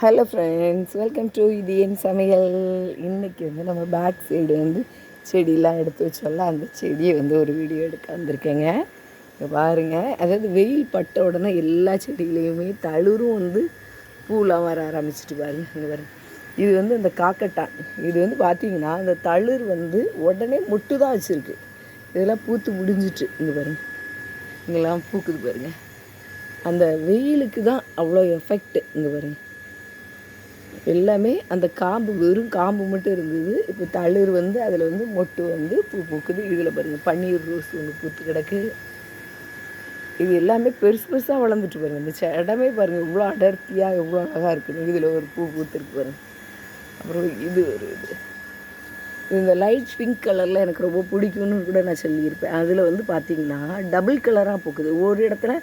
Hello friends welcome to இது என் சமையல் இன்றைக்கி வந்து நம்ம பேக் சைடு வந்து செடியெலாம் எடுத்து வச்சோம்ல. அந்த செடியை வந்து ஒரு வீடியோ எடுக்க வந்திருக்கேங்க. இங்கே பாருங்கள் அதாவது வெயில் பட்ட உடனே எல்லா செடியிலையுமே தளிரும் வந்து பூலாம் வர ஆரம்பிச்சிட்டு பாருங்கள் இங்கே பாருங்கள் இது வந்து அந்த காக்கட்டான் இது வந்து பார்த்தீங்கன்னா அந்த தளிர் வந்து உடனே மொட்டு தான் வச்சுருக்கு. இதெல்லாம் பூத்து முடிஞ்சிட்டு இங்கே பாருங்கள் இங்கெல்லாம் பூக்குது பாருங்கள் அந்த வெயிலுக்கு தான் அவ்வளோ எஃபெக்ட் இங்கே பாருங்கள் எல்லாமே அந்த காம்பு வெறும் காம்பு மட்டும் இருந்தது. இப்போ தளிர் வந்து அதில் வந்து மொட்டு வந்து பூ பூக்குது. இதில் பாருங்கள் பன்னீர் ரோஸ் ஒன்று பூத்து கிடக்கு. இது எல்லாமே பெருசு பெருசாக வளர்ந்துட்டு பாருங்க. இந்த இடமே பாருங்கள் இவ்வளோ அடர்த்தியாக எவ்வளோ அழகாக இருக்குது இதில் ஒரு பூ பூத்துருக்கு பாருங்கள் அப்புறம் இது ஒரு இது. இந்த லைட் பிங்க் கலரில் எனக்கு ரொம்ப பிடிக்கும்னு கூட நான் சொல்லியிருப்பேன். அதில் வந்து பார்த்தீங்கன்னா டபுள் கலராக பூக்குது. ஒரு இடத்துல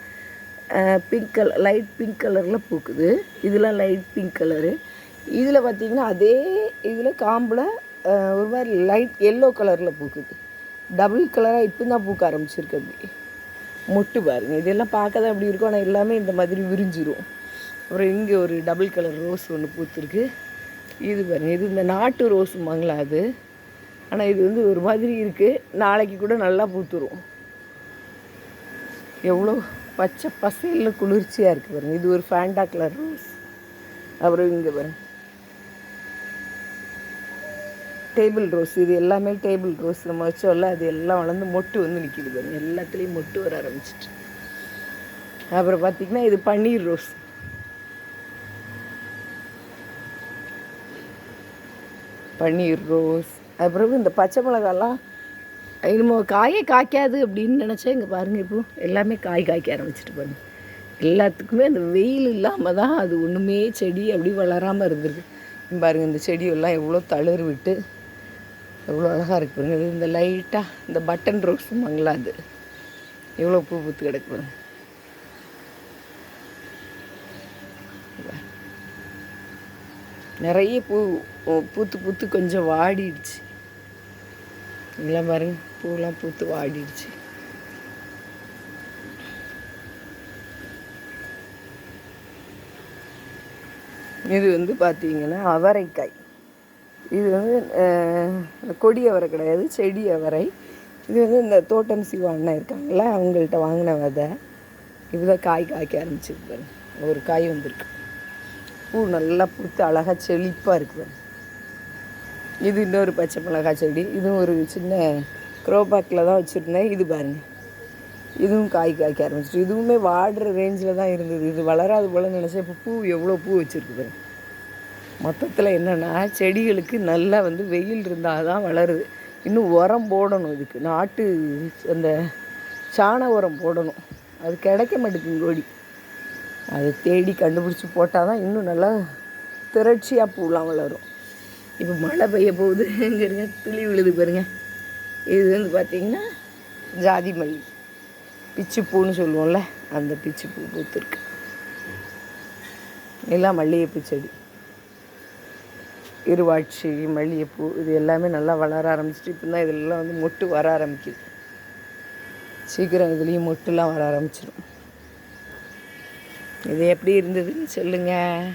பிங்க் கலர் லைட் பிங்க் கலரில் பூக்குது. இதெல்லாம் லைட் பிங்க் கலரு. இதில் பார்த்தீங்கன்னா அதே இதில் காம்பில் ஒரு மாதிரி லைட் எல்லோ கலரில் பூக்குது. டபுள் கலராக இப்போ தான் பூக்க ஆரம்பிச்சிருக்கு அப்படி. மொட்டு பாருங்க. இதெல்லாம் பார்க்க தான் அப்படி இருக்கும். ஆனால் எல்லாமே இந்த மாதிரி விரிஞ்சிரும். அப்புறம் இங்கே ஒரு டபுள் கலர் ரோஸ் ஒன்று பூத்துருக்கு. இது பாருங்க. இது இந்த நாட்டு ரோஸுமாங்களா அது. ஆனால் இது வந்து ஒரு மாதிரி இருக்குது நாளைக்கு கூட நல்லா பூத்துரும். எவ்வளோ பச்சை பசையில் குளிர்ச்சியாக இருக்குது பாருங்க. இது ஒரு ஃபேண்டா கலர் ரோஸ் அப்புறம் இங்கே பாருங்கள் டேபிள் ரோஸ் இது எல்லாமே டேபிள் ரோஸ். நம்ம வச்சோம்ல அது எல்லாம் வளர்ந்து மொட்டு வந்து நிற்கிது பாருங்க. எல்லாத்துலேயும் மொட்டு வர ஆரம்பிச்சிட்டு அப்புறம் பார்த்திங்கன்னா இது பன்னீர் ரோஸ். பன்னீர் ரோஸ். அப்புறம் இந்த பச்சை மிளகாலாம் இன்னும் காயே காய்க்காது அப்படின்னு நினச்சா இங்கே பாருங்கள் இப்போ எல்லாமே காய் காய்க்க ஆரம்பிச்சிட்டு பாருங்க. எல்லாத்துக்குமே அந்த வெயில் இல்லாமல் தான் அது ஒன்றுமே செடி அப்படி வளராமல் இருந்திருக்கு. பாருங்கள் இந்த செடியெல்லாம் எவ்வளோ தளர் விட்டு எவ்வளோ அழகாக இருக்கு பாருங்கள் இந்த லைட்டாக இந்த பட்டன் ரோஸுமாங்களா அது. எவ்வளோ பூ பூத்து கிடக்கு பாருங்க. நிறைய பூ பூத்து பூத்து கொஞ்சம் வாடிடுச்சு. இதெல்லாம் பாருங்க பூலாம் பூத்து வாடிடுச்சு. இது வந்து பார்த்தீங்கன்னா அவரைக்காய். இது வந்து கொடி அவரை கிடையாது செடி அவரை. இது வந்து இந்த தோட்டம் சிவா அண்ணன் இருக்காங்கல்ல அவங்கள்ட்ட வாங்கின விதை. இதுதான் காய் காய்க்க ஆரம்பிச்சிருக்கு பாருங்க. ஒரு காய் வந்திருக்கு. பூ நல்லா பூத்து அழகாக செழிப்பாக இருக்குது பாருங்க. இது இன்னொரு பச்சை மிளகாய் செடி. இதுவும் ஒரு சின்ன க்ரோபாக்கில் தான் வச்சுருந்தேன். இது பாருங்க. இதுவும் காய் காய்க்க ஆரம்பிச்சிட்டு இதுவுமே வாடுற ரேஞ்சில் தான் இருந்தது. இது வளராது போல் நினச்சேன். இப்போ பூ எவ்வளோ பூ வச்சுருக்குது பாருங்க. மொத்தத்தில் என்னென்னா செடிகளுக்கு நல்லா வந்து வெயில் இருந்தால் தான் வளருது. இன்னும் உரம் போடணும் இதுக்கு. நாட்டு அந்த சாண உரம் போடணும். அது கிடைக்க மாட்டேங்குது கோடி அதை தேடி கண்டுபிடிச்சி போட்டால் தான் இன்னும் நல்லா திரட்சியாக பூலாம் வளரும். இப்போ மழை பெய்ய போகுது. இங்கே துளி விழுது பாருங்க. இது வந்து பார்த்திங்கன்னா ஜாதி மல்லி. பிச்சுப்பூன்னு பூன்னு சொல்லுவோம்ல அந்த பிச்சுப்பூ பூ பூத்துருக்கு. எல்லாம் மல்லிகைப்பூ செடி. இருவாட்சி மல்லிகைப்பூ இது எல்லாமே நல்லா வளர ஆரம்பிச்சிட்டு இப்போ தான் இதெல்லாம் வந்து மொட்டு வர ஆரம்பிக்குது. சீக்கிரம் இதுலேயும் மொட்டுலாம் வர ஆரம்பிச்சிடும் இது எப்படி இருந்ததுன்னு சொல்லுங்கள்